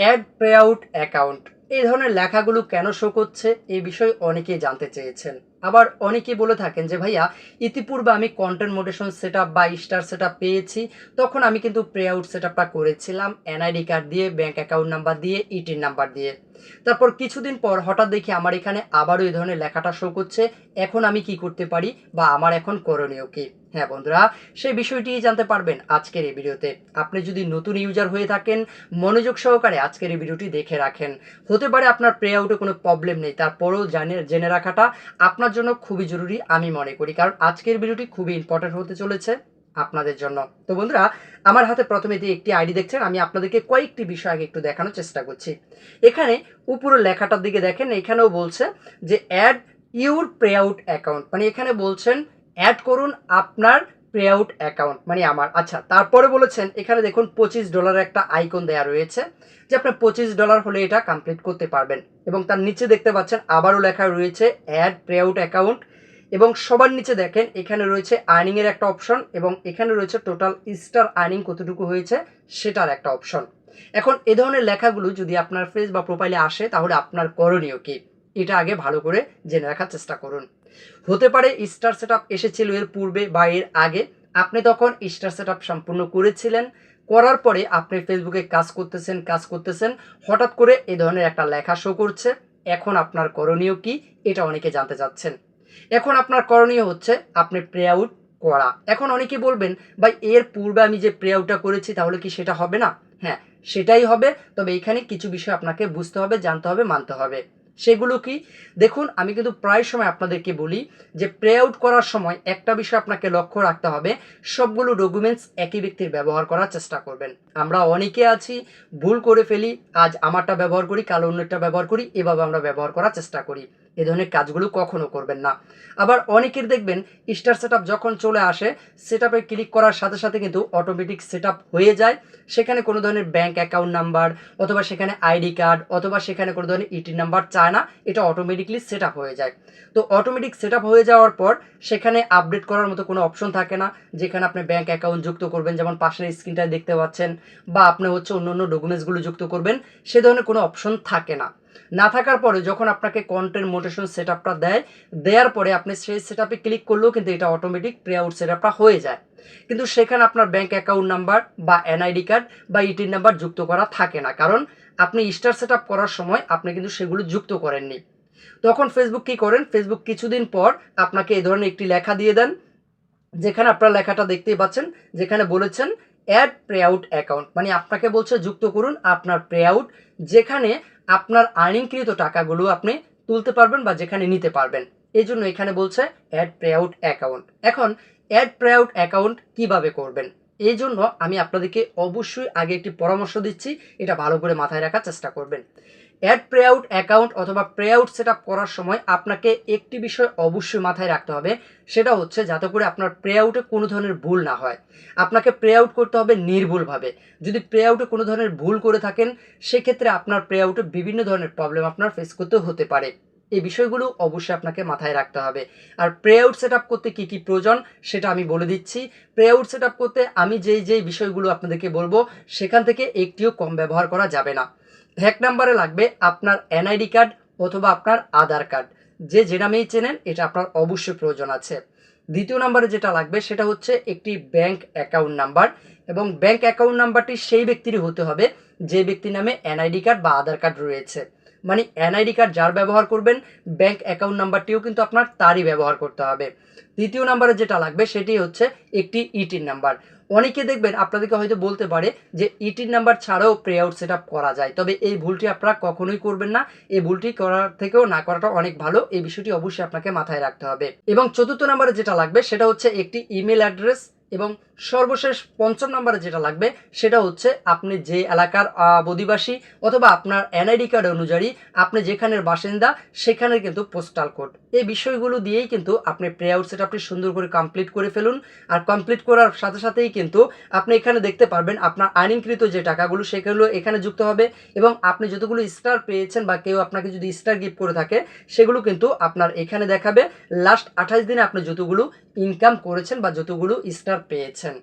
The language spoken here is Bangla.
অ্যাড পে আউট অ্যাকাউন্ট এই ধরনের লেখাগুলো কেন শো করছে, এ বিষয়ে অনেকেই জানতে চেয়েছেন। আবার অনেকেই বলে থাকেন যে, ভাইয়া, ইতিপূর্বে আমি কন্টেন্ট মোটেশন সেট বা স্টার সেট পেয়েছি। তখন আমি কিন্তু পে আউট সেট করেছিলাম এনআইডি কার্ড দিয়ে ব্যাঙ্ক অ্যাকাউন্ট নাম্বার দিয়ে ইটির নাম্বার দিয়ে। তারপর কিছুদিন পর হঠাৎ দেখি আমার এখানে আবারও এই ধরনের লেখাটা শো করছে। এখন আমি কি করতে পারি বা আমার এখন করণীয় কি? হ্যাঁ বন্ধুরা, সেই বিষয়টি জানতে পারবেন আজকের এই ভিডিওতে। আপনি যদি নতুন ইউজার হয়ে থাকেন, মনোযোগ সহকারে আজকের এই ভিডিওটি দেখে রাখেন। হতে পারে আপনার প্রে আউটে কোনো প্রবলেম নেই, তারপরেও জানে, জেনে রাখাটা আপনার জন্য খুবই জরুরি, আমি মনে করি। কারণ আজকের ভিডিওটি খুবই ইম্পর্টেন্ট হতে চলেছে আপনাদের জন্য। তো বন্ধুরা, আমার হাতে প্রথমে যে একটি আইডি দেখছেন, আমি আপনাদেরকে কয়েকটি বিষয় আগে একটু দেখানোর চেষ্টা করছি। এখানে উপরের লেখাটার দিকে দেখেন, এখানেও বলছে যে add your payout account মানে এখানে বলছেন অ্যাড করুন আপনার পে আউট অ্যাকাউন্ট মানে আমার। আচ্ছা তারপরে বলেছেন, এখানে দেখুন পঁচিশ ডলারের একটা আইকন দেওয়া রয়েছে, যে আপনার পঁচিশ ডলার হলে এটা কমপ্লিট করতে পারবেন। এবং তার নিচে দেখতে পাচ্ছেন, আবারও লেখা রয়েছে অ্যাড পে আউট অ্যাকাউন্ট এবং সবার নিচে দেখেন, এখানে রয়েছে আর্নিংয়ের একটা অপশন এবং এখানে রয়েছে টোটাল স্টার আর্নিং কতটুকু হয়েছে, সেটার একটা অপশন এখন এ ধরনের লেখাগুলো যদি আপনার ফেস বা প্রোফাইলে আসে, তাহলে আপনার করণীয় কি? এটা আগে ভালো করে জেনে রাখার চেষ্টা করুন। হতে পারে স্টার সেট এসেছিল এর পূর্বে বা এর আগে। আপনি তখন স্টার সেট সম্পূর্ণ করেছিলেন, করার পরে আপনি ফেসবুকে কাজ করতেছেন কাজ করতেছেন, হঠাৎ করে এ ধরনের একটা লেখা শো করছে। এখন আপনার করণীয় কি? এটা অনেকে জানতে চাচ্ছেন। এখন আপনার করণীয় হচ্ছে আপনি প্রে আউট করা। এখন অনেকে বলবেন, ভাই, এর পূর্বে আমি যে প্রে আউটটা করেছি, তাহলে কি সেটা হবে না? হ্যাঁ সেটাই হবে। তবে এখানে কিছু বিষয় আপনাকে বুঝতে হবে, জানতে হবে, মানতে হবে। সেগুলো কি? দেখুন, আমি কিন্তু প্রায় সময় আপনাদেরকে বলি যে প্রে আউট করার সময় একটা বিষয় আপনাকে লক্ষ্য রাখতে হবে, সবগুলো ডকুমেন্টস একই ব্যক্তির ব্যবহার করার চেষ্টা করবেন। আমরা অনেকে আছি, ভুল করে ফেলি, আজ আমারটা ব্যবহার করি, কাল অন্যটা ব্যবহার করি, এভাবে আমরা ব্যবহার করার চেষ্টা করি। এ ধরনের কাজগুলো কখনো করবেন না। আবার অনেকের দেখবেন স্টার সেট যখন চলে আসে সেট ক্লিক করার সাথে সাথে কিন্তু অটোমেটিক সেট হয়ে যায়। সেখানে কোনো ধরনের ব্যাঙ্ক অ্যাকাউন্ট নাম্বার অথবা সেখানে আইডি কার্ড অথবা সেখানে কোনো ধরনের ইটি নাম্বার চায় না, এটা অটোমেটিকলি সেট হয়ে যায়। তো অটোমেটিক সেট হয়ে যাওয়ার পর সেখানে আপডেট করার মতো কোনো অপশন থাকে না, যেখানে আপনি ব্যাঙ্ক অ্যাকাউন্ট যুক্ত করবেন, যেমন পাশের স্ক্রিনটায় দেখতে পাচ্ছেন বা আপনি হচ্ছে অন্য অন্য ডকুমেন্টসগুলো যুক্ত করবেন, সে ধরনের কোনো অপশন থাকে না। না থাকার পরে যখন আপনাকে কন্টেন্ট মোটেশন সেট আপটা দেয়, দেওয়ার পরে আপনি সেই সেট আপে ক্লিক করলেও কিন্তু এটা অটোমেটিক প্রে আউট সেট আপটা হয়ে যায়। কিন্তু সেখানে আপনার ব্যাঙ্ক অ্যাকাউন্ট নাম্বার বা এনআইডি কার্ড বা ইটির নাম্বার যুক্ত করা থাকে না। কারণ আপনি স্টার সেট আপ করার সময় আপনি কিন্তু সেগুলো যুক্ত করেননি। তখন ফেসবুক কি করেন? ফেসবুক কিছুদিন পর আপনাকে এই ধরনের একটি লেখা দিয়ে দেন, যেখানে আপনার লেখাটা দেখতেই পাচ্ছেন, যেখানে বলেছেন অ্যাড প্রে আউট অ্যাকাউন্ট মানে আপনাকে বলছে, যুক্ত করুন আপনার প্রে আউট যেখানে আপনার আর্নিংকৃত টাকাগুলো আপনি তুলতে পারবেন বা যেখানে নিতে পারবেন। এই জন্য এখানে বলছে অ্যাড প্রেআউট অ্যাকাউন্ট এখন অ্যাড প্রেআউট অ্যাকাউন্ট কীভাবে করবেন? এই জন্য আমি আপনাদেরকে অবশ্যই আগে একটি পরামর্শ দিচ্ছি, এটা ভালো করে মাথায় রাখার চেষ্টা করবেন। অ্যাড প্রে আউট অ্যাকাউন্ট অথবা প্রে আউট সেট করার সময় আপনাকে একটি বিষয় অবশ্যই মাথায় রাখতে হবে, সেটা হচ্ছে যাতে করে আপনার প্রে আউটে কোনো ধরনের ভুল না হয়। আপনাকে প্রে আউট করতে হবে নির্ভুলভাবে। যদি প্রে আউটে কোনো ধরনের ভুল করে থাকেন, সেক্ষেত্রে আপনার প্রে আউটে বিভিন্ন ধরনের প্রবলেম আপনার ফেস করতে হতে পারে। এই বিষয়গুলো অবশ্যই আপনাকে মাথায় রাখতে হবে। আর প্রে আউট সেট করতে কী কী প্রয়োজন, সেটা আমি বলে দিচ্ছি। প্রে আউট সেট করতে আমি যেই যেই বিষয়গুলো আপনাদেরকে বলব, সেখান থেকে একটিও কম ব্যবহার করা যাবে না। এক নাম্বারে লাগবে আপনার এনআইডি কার্ড অথবা আপনার আধার কার্ড। যে যে নামেই চেনেন, এটা আপনার অবশ্যই প্রয়োজন আছে। দ্বিতীয় নাম্বারে যেটা লাগবে, সেটা হচ্ছে একটি ব্যাংক অ্যাকাউন্ট নাম্বার এবং ব্যাংক অ্যাকাউন্ট নাম্বারটি সেই ব্যক্তিরই হতে হবে, যে ব্যক্তির নামে এনআইডি কার্ড বা আধার কার্ড রয়েছে। মানে এনআইডি কার্ড যার ব্যবহার করবেন ব্যাংক অ্যাকাউন্ট নাম্বারটিও কিন্তু আপনার তারই ব্যবহার করতে হবে। দ্বিতীয় নাম্বারে যেটা লাগবে সেটি হচ্ছে একটি ইটির নাম্বার অনেকে দেখবেন আপনাদেরকে হয়তো বলতে পারে যে ইটির নাম্বার ছাড়াও প্রে আউট সেট করা যায়, তবে এই ভুলটি আপনারা কখনোই করবেন না। এই ভুলটি করার থেকেও না করাটা অনেক ভালো, এই বিষয়টি অবশ্যই আপনাকে মাথায় রাখতে হবে। এবং চতুর্থ নাম্বারে যেটা লাগবে সেটা হচ্ছে একটি ইমেল অ্যাড্রেস এবং সর্বশেষ পঞ্চম নম্বরে যেটা লাগবে, সেটা হচ্ছে আপনি যে এলাকার অধিবাসী অথবা আপনার এনআইডি কার্ড অনুযায়ী আপনি যেখানের বাসিন্দা, সেখানের কিন্তু পোস্টাল কোড এই বিষয়গুলো দিয়েই কিন্তু আপনি প্রে আউট সেট আপনি সুন্দর করে কমপ্লিট করে ফেলুন। আর কমপ্লিট করার সাথে সাথেই কিন্তু আপনি এখানে দেখতে পারবেন আপনার আর্নিংকৃত যে টাকাগুলো সেগুলো এখানে যুক্ত হবে এবং আপনি যতগুলো স্টার পেয়েছেন বা কেউ আপনাকে যদি স্টার গিফট করে থাকে, সেগুলো কিন্তু আপনার এখানে দেখাবে। লাস্ট আঠাশ দিনে আপনি যতগুলো ইনকাম করেছেন বা যতগুলো স্টার পেয়েছেন।